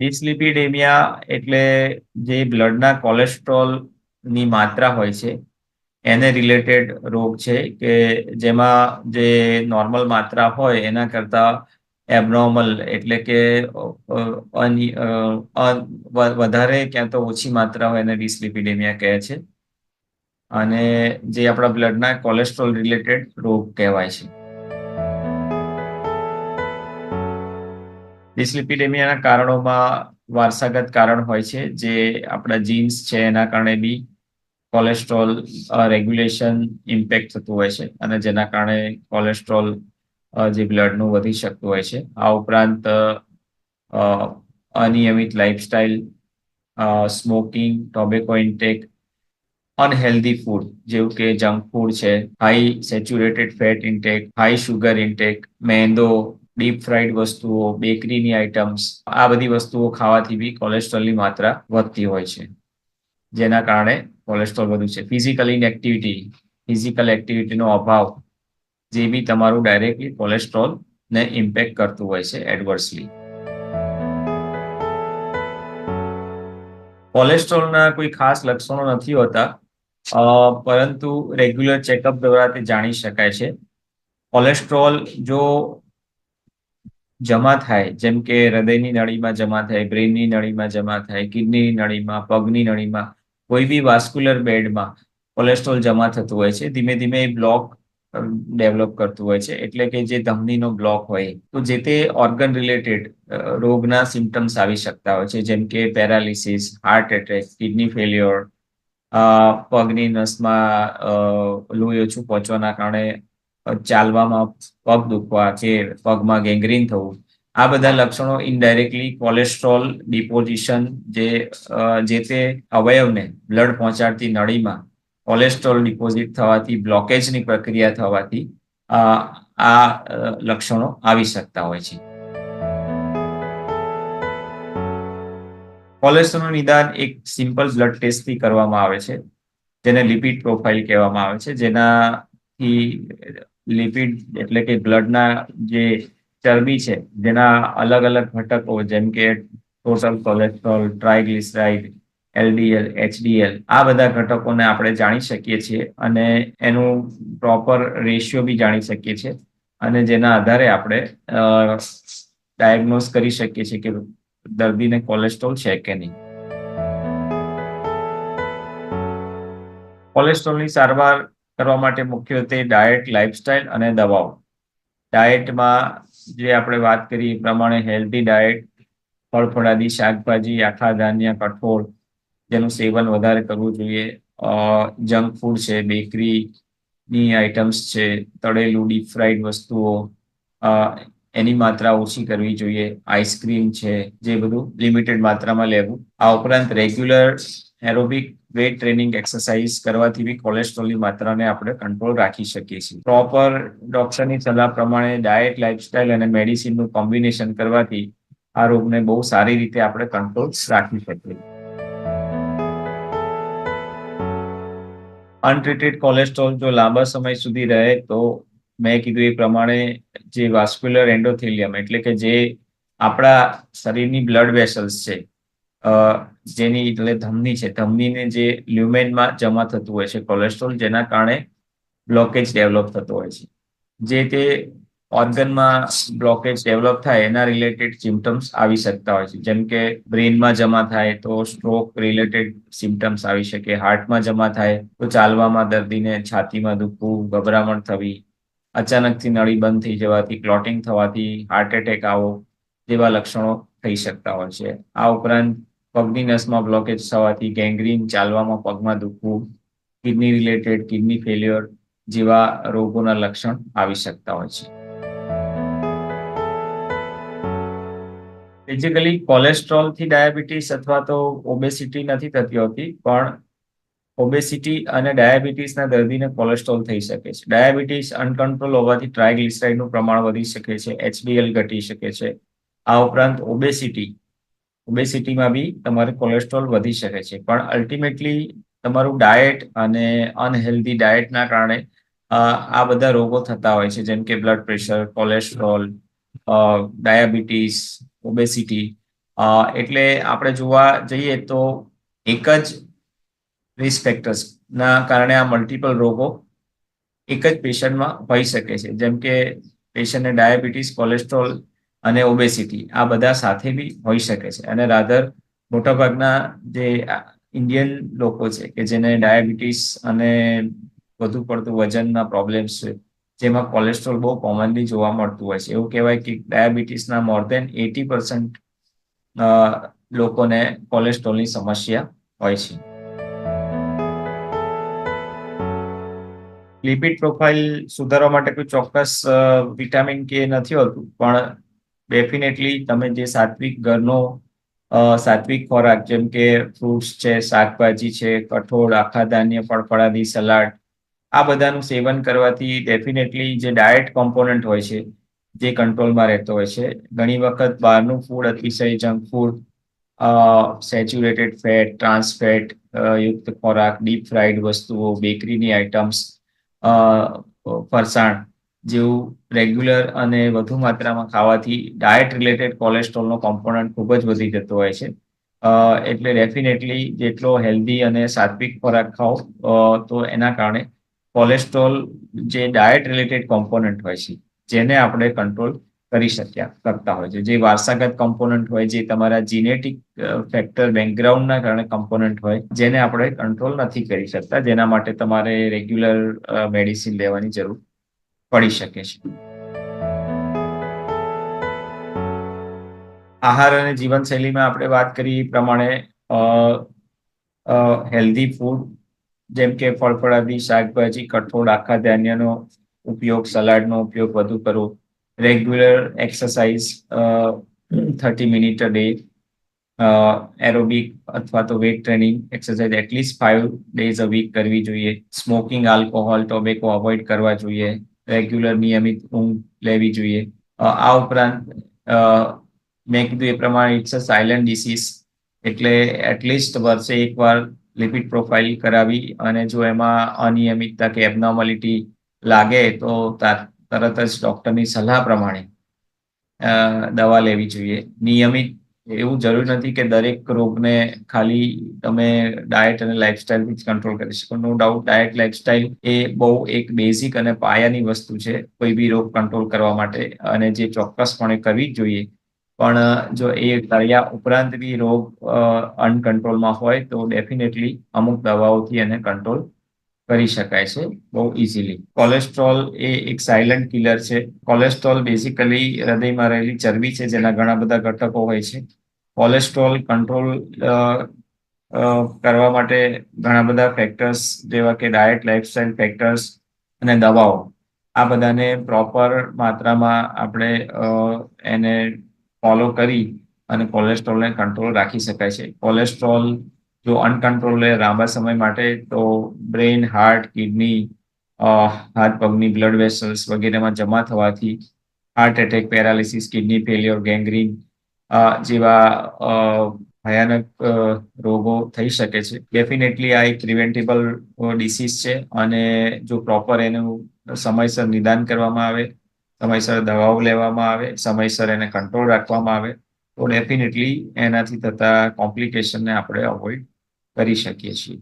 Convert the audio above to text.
Dyslipidaemia એટલે જે બ્લડના કોલેસ્ટ્રોલની માત્રા હોય છે, એને રિલેટેડ રોગ છે કે જેમાં જે નોર્મલ માત્રા હોય એના કરતા એબનોર્મલ એટલે કે વધારે ક્યાં તો ઓછી માત્રા હોય એને ડિસ્લિપિડેમિયા કહે છે. અને જે આપણા બ્લડના કોલેસ્ટ્રોલ રિલેટેડ રોગ કહેવાય છે. ડિસ્લિપિડેમિયાના કારણોમાં વારસાગત કારણ હોય છે, જે આપણા જીન્સ છે, એના કારણે બી કોલેસ્ટ્રોલ રેગ્યુલેશન ઇમ્પેક્ટ થતું હોય છે અને જેના કારણે કોલેસ્ટ્રોલ જે બ્લડનું વધી શકતું હોય છે. આ ઉપરાંત અનિયમિત lifestyle smoking tobacco intake unhealthy food જેવું કે જંક ફૂડ છે high saturated fat intake high sugar intake મેંદો deep fried વસ્તુઓ બેકરીની આઇટમ્સ આ બધી વસ્તુઓ ખાવાથી બી કોલેસ્ટ્રોલની માત્રા વધતી હોય છે. જેના કારણે કોલેસ્ટ્રોલ વધુ છે. ફિઝિકલ ઇનએક્ટિવિટી ફિઝિકલ એક્ટિવિટીનો અભાવ જે બી તમારું ડાયરેક્ટલી કોલેસ્ટ્રોલ ને ઇમ્પેક્ટ કરતું હોય છે એડવર્સલી કોલેસ્ટ્રોલના કોઈ ખાસ લક્ષણો નથી હોતા પરંતુ રેગ્યુલર ચેકઅપ દ્વારા તે જાણી શકાય છે. કોલેસ્ટ્રોલ જો જમા થાય, જેમ કે હૃદયની નળીમાં જમા થાય, બ્રેનની નળીમાં જમા થાય, કિડનીની નળીમાં, પગની નળીમાં, કોઈ બી વાસ્ક્યુલર બેડમાં કોલેસ્ટ્રોલ જમા થતું હોય છે. ધીમે ધીમે એ બ્લોક ડેવલપ કરતું હોય છે. એટલે કે જે ધમનીનો બ્લોક હોય, તો જે તે ઓર્ગન રિલેટેડ રોગના સિમ્ટમ્સ આવી શકતા હોય છે. જેમ કે paralysis heart attack kidney failure પગની નસમાં લોહી ઓછું પહોંચવાના કારણે ચાલવામાં પગ દુખવા કે પગમાં ગેંગ્રીન થવું, આ બધા લક્ષણો ઇનડાયરેક્ટલી કોલેસ્ટ્રોલ ડિપોઝિશન જે જે તે અવયવને બ્લડ પહોંચાડતી નળીમાં કોલેસ્ટ્રોલ ડિપોઝિટ થવાથી બ્લોકેજની પ્રક્રિયા થવાથી આ લક્ષણો આવી શકતા હોય છે. કોલેસ્ટ્રોલનું નિદાન એક સિમ્પલ બ્લડ ટેસ્ટથી કરવામાં આવે છે. જેને લિપિડ પ્રોફાઇલ કહેવામાં આવે છે. જેનાથી લિપિડ એટલે કે બ્લડના જે ચરબી છે, જેના અલગ અલગ ઘટકો જેમ કે total cholesterol triglyceride LDL HDL આ બધા ઘટકોને આપણે જાણી શકીએ છીએ અને એનું પ્રોપર રેશિયો બી જાણી શકીએ છીએ અને જેના આધારે આપણે ડાયગ્નોઝ કરી શકીએ છીએ કે દર્દીને કોલેસ્ટ્રોલ છે કે નહીં. કોલેસ્ટ્રોલની સારવાર કરવા માટે મુખ્યત્વે ડાયટ લાઇફસ્ટાઇલ અને દવાઓ. ડાયટમાં જે આપણે વાત કરી એ પ્રમાણે હેલ્ધી ડાયટ ફળફળાદી શાકભાજી, આખા ધાન્ય કઠોળ, જેનું સેવન વધારે કરવું જોઈએ. જંક ફૂડ છે બેકરીની આઇટમ્સ છે, તળેલું ડીપ ફ્રાઈડ વસ્તુઓ એની માત્રા ઓછી કરવી જોઈએ. આઈસ્ક્રીમ છે, જે બધું લિમિટેડ માત્રામાં લેવું. આ ઉપરાંત regular aerobic weight training exercise કરવાથી બી કોલેસ્ટ્રોલની માત્રાને આપણે કંટ્રોલ રાખી શકીએ છીએ. પ્રોપર ડોક્ટરની સલાહ પ્રમાણે ડાયટ લાઇફસ્ટાઇલ અને મેડિસિનનું કોમ્બિનેશન કરવાથી આ રોગને બહુ સારી રીતે આપણે કંટ્રોલ રાખી શકીએ. અનટ્રીટેડ કોલેસ્ટ્રોલ જો લાંબા સમય સુધી રહે તો મેં કીધું એ પ્રમાણે જે વાસ્ક્યુલર એન્ડોથેલિયમ એટલે કે જે આપણા શરીરની બ્લડ વેસલ્સ છે જેની એટલે ધમની છે. ધમનીને જે લ્યુમેનમાં જમા થતું હોય છે કોલેસ્ટ્રોલ જેના કારણે બ્લોકેજ ડેવલપ થતો હોય છે. જે તે ઓર્ગનમાં બ્લોકેજ ડેવલપ થાય, એના રિલેટેડ સિમ્ટમ્સ આવી શકતા હોય છે. જેમ કે બ્રેનમાં જમા થાય તો સ્ટ્રોક રિલેટેડ સિમ્ટમ્સ આવી શકે, હાર્ટમાં જમા થાય તો ચાલવામાં દર્દીને છાતીમાં દુખવું, ગભરામણ થવી, અચાનકથી નળી બંધ થઈ જવાથી ક્લોટિંગ થવાથી હાર્ટ એટેક આવો, જેવા લક્ષણો થઈ શકતા હોય છે. આ ઉપરાંત પગની નસમાં બ્લોકેજ થવાથી ગેંગ્રીન ચાલવામાં પગમાં દુખવું કિડની રિલેટેડ કિડની ફેલ્યોર જેવા રોગોના લક્ષણ આવી શકતા હોય છે. બેઝિકલી કોલેસ્ટ્રોલથી ડાયાબિટીસ અથવા તો ઓબેસિટી નથી થતી હોતી, પણ ઓબેસિટી અને ડાયાબિટીસના દર્દીને કોલેસ્ટ્રોલ થઈ શકે છે. ડાયાબિટીસ અનકન્ટ્રોલ હોવાથી ટ્રાયગ્લિસરાઇડનું પ્રમાણ વધી શકે છે એચડીએલ ઘટી શકે છે. આ ઉપરાંત ઓબેસિટી ઓબેસિટીમાં બી તમારે કોલેસ્ટ્રોલ વધી શકે છે. પણ અલ્ટિમેટલી તમારું ડાયટ અને અનહેલ્ધી ડાયટના કારણે આ બધા રોગો થતા હોય છે. જેમ કે blood pressure cholesterol diabetes obesity એટલે આપણે જોવા જઈએ તો એક જ રિસ્ક ફેક્ટર્સ ના કારણે આ મલ્ટિપલ રોગો એક જ પેશન્ટમાં હોઈ શકે છે. જેમ કે પેશન્ટને ડાયાબિટીસ કોલેસ્ટ્રોલ અને ઓબેસિટી આ બધા સાથે બી હોઈ શકે છે. અને રાધર મોટાભાગના જે ઇન્ડિયન લોકો છે કે જેને ડાયાબિટીસ અને વધુ પડતું વજનના પ્રોબ્લેમ્સ છે, જેમાં કોલેસ્ટ્રોલ બહુ કોમનલી જોવા મળતું હોય છે. એવું કહેવાય કે ડાયાબિટીસના મોર દેન એટી પર્સન્ટ લોકોને કોલેસ્ટ્રોલની સમસ્યા હોય છે. લિપિડ પ્રોફાઇલ સુધારવા માટે કોઈ ચોક્કસ વિટામિન કે નથી હોતું, પણ ડેફિનેટલી તમે જે સાત્વિક ઘરનો સાત્વિક ખોરાક, જેમ કે ફ્રૂટ્સ છે, શાકભાજી છે, કઠોળ, આખા ધાન્ય, ફળફળાદી, સલાડ, આ બધાનું સેવન કરવાથી ડેફિનેટલી જે ડાયટ કોમ્પોનન્ટ હોય છે, જે કંટ્રોલમાં રહેતો હોય છે, ઘણી વખત બહારનું ફૂડ અતિશય junk food saturated fat trans fat યુક્ત ખોરાક ડીપ ફ્રાઈડ વસ્તુઓ બેકરીની આઇટમ્સ ફરસાણ જેવું રેગ્યુલર અને વધુ માત્રામાં ખાવાથી ડાયટ રિલેટેડ કોલેસ્ટ્રોલનો કોમ્પોનન્ટ ખૂબ જ વધી જતો હોય છે. એટલે ડેફિનેટલી જેટલો હેલ્ધી અને સાત્વિક ખોરાક ખાઓ તો એના કારણે કોલેસ્ટ્રોલ જે ડાયટ રિલેટેડ કોમ્પોનન્ટ હોય છે, જેને આપણે કંટ્રોલ કરી શક્યા, કરતા હોય છે. જે વારસાગત કોમ્પોનન્ટ હોય, જે તમારા જીનેટિક ફેક્ટર બેકગ્રાઉન્ડના કારણે કોમ્પોનન્ટ હોય, જેને આપણે કંટ્રોલ નથી કરી શકતા, જેના માટે તમારે રેગ્યુલર મેડિસિન લેવાની જરૂર પડી શકે છે. આહાર અને જીવનશૈલીમાં આપણે વાત કરી પ્રમાણે હેલ્ધી ફૂડ જેમ કે ફળફળાદી શાકભાજી, કઠોળ, આખા ધાન્યનો ઉપયોગ, સલાડનો ઉપયોગ વધુ કરવો regular exercise thirty minute a day aerobic અથવા તો weight training exercise at least five days a week કરવી જોઈએ. સ્મોકિંગ આલ્કોહોલ ટોબેકો અવોઇડ કરવા જોઈએ. રેગ્યુલર નિયમિત ઊંઘ લેવી જોઈએ. આ ઉપરાંત મેં કીધું એ પ્રમાણે ઇટ્સ અ સાયલન્ટ ડિસીઝ એટલે એટલીસ્ટ વર્ષે એકવાર લિપિડ પ્રોફાઇલ કરાવી અને જો એમાં અનિયમિતતા કે એબનોર્માલિટી લાગે તો તરત જ ડૉક્ટરની સલાહ પ્રમાણે દવા લેવી જોઈએ. નિયમિત એવું જરૂરી નથી કે દરેક રોગને ખાલી તમે ડાયટ અને લાઇફસ્ટાઇલથી જ કંટ્રોલ કરી શકો. નો ડાઉટ ડાયટ લાઇફસ્ટાઇલ એ બહુ એક બેઝિક અને પાયાની વસ્તુ છે કોઈ બી રોગ કંટ્રોલ કરવા માટે અને જે ચોક્કસપણે કરવી જ જોઈએ. પણ, જો એ કર્યા ઉપરાંત બી રોગ અનકંટ્રોલમાં હોય તો ડેફિનેટલી અમુક દવાઓથી એને કંટ્રોલ કરી શકાય છે બહુ ઇઝીલી કોલેસ્ટ્રોલ એ એક સાયલન્ટ કિલર છે. કોલેસ્ટ્રોલ બેઝિકલી હૃદયમાં રહેલી ચરબી છે જેના ઘણા બધા ઘટકો હોય છે. કોલેસ્ટ્રોલ કંટ્રોલ કરવા માટે ઘણા બધા ફેક્ટર્સ જેવા કે ડાયટ લાઇફસ્ટાઇલ ફેક્ટર્સ અને દવાઓ. આ બધાને પ્રોપર માત્રામાં આપણે એને ફોલો કરી અને કોલેસ્ટ્રોલને કંટ્રોલ રાખી શકાય છે. કોલેસ્ટ્રોલ જો અનકંટ્રોલ રહે લાંબા સમય માટે, તો બ્રેઇન હાર્ટ કિડની હાથ, પગની બ્લડ વેસલ્સ વગેરેમાં જમા થવાથી heart attack paralysis kidney failure gangrene જેવા ભયાનક રોગો થઈ શકે છે. ડેફિનેટલી આ એક પ્રિવેન્ટેબલ ડિસીઝ છે અને જો પ્રોપર એનું સમયસર નિદાન કરવામાં આવે, સમયસર દવાઓ લેવામાં આવે, સમયસર એને કંટ્રોલ રાખવામાં આવે, તો ડેફિનેટલી એનાથી થતા કોમ્પ્લિકેશનને આપણે અવોઇડ કરી શકીએ છીએ.